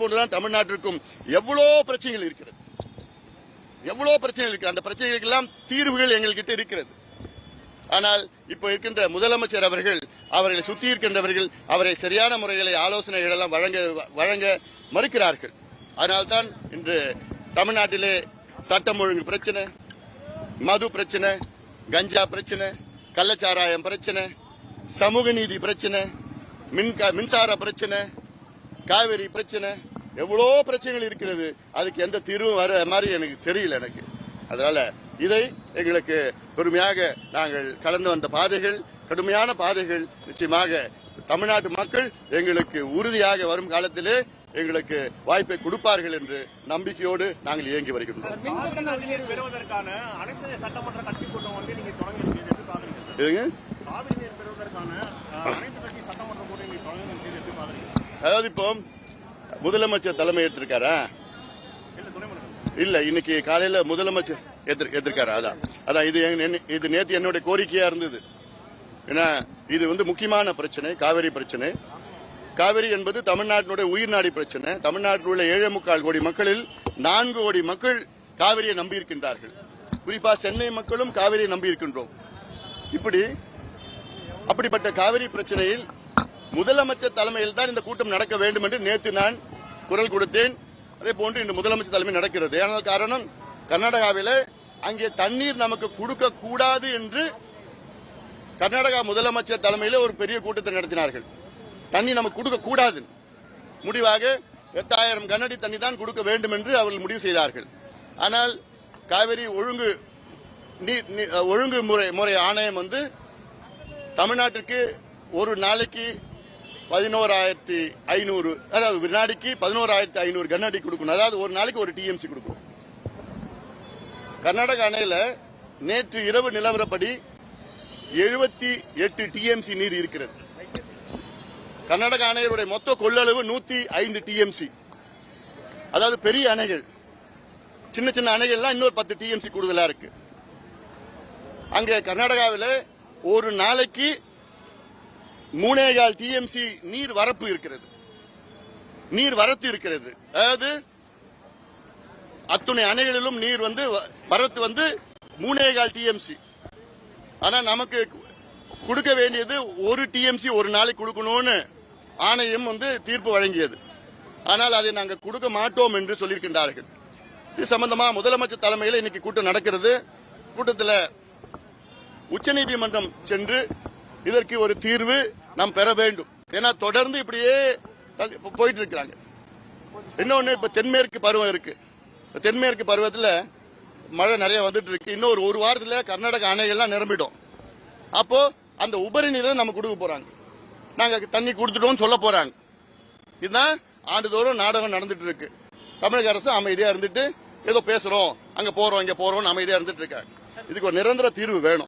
போன்றுதான் தமிழ்நாட்டிற்கும் எவ்வளோ பிரச்சனைகள் இருக்கிறது? எவ்வளோ பிரச்சனைகள் இருக்கு அந்த பிரச்சனைகளுக்கெல்லாம் தீர்வுகள் எங்கள்கிட்ட இருக்கிறது. ஆனால் இப்போ இருக்கின்ற முதலமைச்சர் அவர்கள் அவர்களை சுத்தி இருக்கின்றவர்கள் அவரை சரியான முறைகளை ஆலோசனைகள் எல்லாம் வழங்க வழங்க மறுக்கிறார்கள். அதனால்தான் இன்று தமிழ்நாட்டிலே சட்டம் ஒழுங்கு பிரச்சனை மது பிரச்சனை கஞ்சா பிரச்சனை கள்ளச்சாராயம் பிரச்சனை சமூக நீதி பிரச்சனை மின் மின்சார பிரச்சனை காவிரி பிரச்சனை எவ்வளோ பிரச்சனைகள் இருக்கிறது? அதுக்கு எந்த தீர்வும் வர மாதிரி எனக்கு தெரியல எனக்கு. அதனால இதை எங்களுக்கு பொறுமையாக நாங்கள் கடந்து வந்த பாதைகள் கடுமையான பாதைகள் நிச்சயமாக தமிழ்நாட்டு மக்கள் எங்களுக்கு உறுதியாக வரும் காலத்திலே எங்களுக்கு வாய்ப்பை கொடுப்பார்கள் என்று நம்பிக்கையோடு நாங்கள் இயங்கி வருகின்றோம். அதாவது இப்போ முதலமைச்சர் தலைமை எடுத்திருக்காரா இல்ல இன்னைக்கு காலையில முதலமைச்சர் எதிர்க்காரு அதான். அதான் இது இது நேத்து என்னுடைய கோரிக்கையா இருந்தது. ஏன்னா இது வந்து முக்கியமான பிரச்சனை காவேரி பிரச்சனை. காவிரி என்பது தமிழ்நாட்டினுடைய உயிர்நாடி பிரச்சனை. தமிழ்நாட்டில் உள்ள ஏழே முக்கால் கோடி மக்களில் நான்கு கோடி மக்கள் காவிரியை நம்பியிருக்கின்றார்கள். குறிப்பா சென்னை மக்களும் காவிரியை நம்பியிருக்கின்றோம். இப்படி அப்படிப்பட்ட காவிரி பிரச்சனையில் முதலமைச்சர் தலைமையில் தான் இந்த கூட்டம் நடக்க வேண்டும் என்று நேற்று நான் குரல் கொடுத்தேன். அதே போன்று இன்று முதலமைச்சர் தலைமை நடக்கிறது. ஆனால் காரணம் கர்நாடகாவில் அங்கே தண்ணீர் நமக்கு கொடுக்க கூடாது என்று கர்நாடகா முதலமைச்சர் தலைமையில் ஒரு பெரிய கூட்டத்தை நடத்தினார்கள். தண்ணி நமக்கு கொடுக்க கூடாது. முடிவாக எட்டாயிரம் கனஅடி தண்ணி தான் கொடுக்க வேண்டும் என்று அவர்கள் முடிவு செய்தார்கள். ஆனால் காவிரி ஒழுங்கு ஒழுங்கு முறை முறை ஆணையம் வந்து தமிழ்நாட்டிற்கு ஒரு நாளைக்கு பதினோராயிரத்தி ஐநூறு அதாவது வினாடிக்கு பதினோராயிரத்தி ஐநூறு கன்னடி கொடுக்கணும். அதாவது ஒரு நாளைக்கு ஒரு டிஎம்சி கொடுக்கணும். கர்நாடக அணையில நேற்று இரவு நிலவரப்படி எழுபத்தி எட்டு டிஎம்சி நீர் இருக்கிறது. கர்நாடக அணைகளுடைய மொத்த கொள்ளளவு நூத்தி ஐந்து டிஎம்சி அதாவது பெரிய அணைகள். சின்ன சின்ன அணைகள்லாம் இன்னொரு பத்து டிஎம்சி கூடுதலா இருக்கு. அங்க கர்நாடகாவில் ஒரு நாளைக்கு மூணேகால் டிஎம்சி நீர் வரப்பு இருக்கிறது. நீர் வரத்து இருக்கிறது. அதாவது அத்துணை அணைகளிலும் நீர் வந்து வ- வரத்து வந்து மூணேகால் டிஎம்சி ஆனா நமக்கு கொடுக்க வேண்டியது ஒரு டிஎம்சி ஒரு நாளைக்கு கொடுக்கணும்னு ஆணையம் வந்து தீர்ப்பு வழங்கியது. ஆனால் அதை நாங்கள் கொடுக்க மாட்டோம் என்று சொல்லியிருக்கின்றார்கள். இது சம்பந்தமா முதலமைச்சர் தலைமையில் இன்னைக்கு கூட்டம் நடக்கிறது. கூட்டத்தில் உச்சநீதிமன்றம் சென்று இதற்கு ஒரு தீர்வு நாம் பெற வேண்டும். ஏன்னா தொடர்ந்து இப்படியே போயிட்டு இருக்கிறாங்க இன்னொன்னு இப்ப தென்மேற்கு பருவம் இருக்கு. தென்மேற்கு பருவத்துல மழை நிறைய வந்துட்டு இருக்கு இன்னொரு ஒரு வாரத்துல கர்நாடக அணைகள்லாம் நிரம்பிடும். அப்போ அந்த உபரி நீரை நம்ம கொடுக்க போறாங்க. நாங்க தண்ணி கொடுத்துட்டோம்னு சொல்ல போறாங்க. இதுதான் ஆண்டுதோறும் நாடகம் நடந்துட்டு இருக்கு தமிழக அரசு அமைதியா இருந்துட்டு ஏதோ பேசுறோம் அங்க போறோம் இங்க போறோம் அமைதியா இருந்துட்டு இருக்காங்க இதுக்கு ஒரு நிரந்தர தீர்வு வேணும்.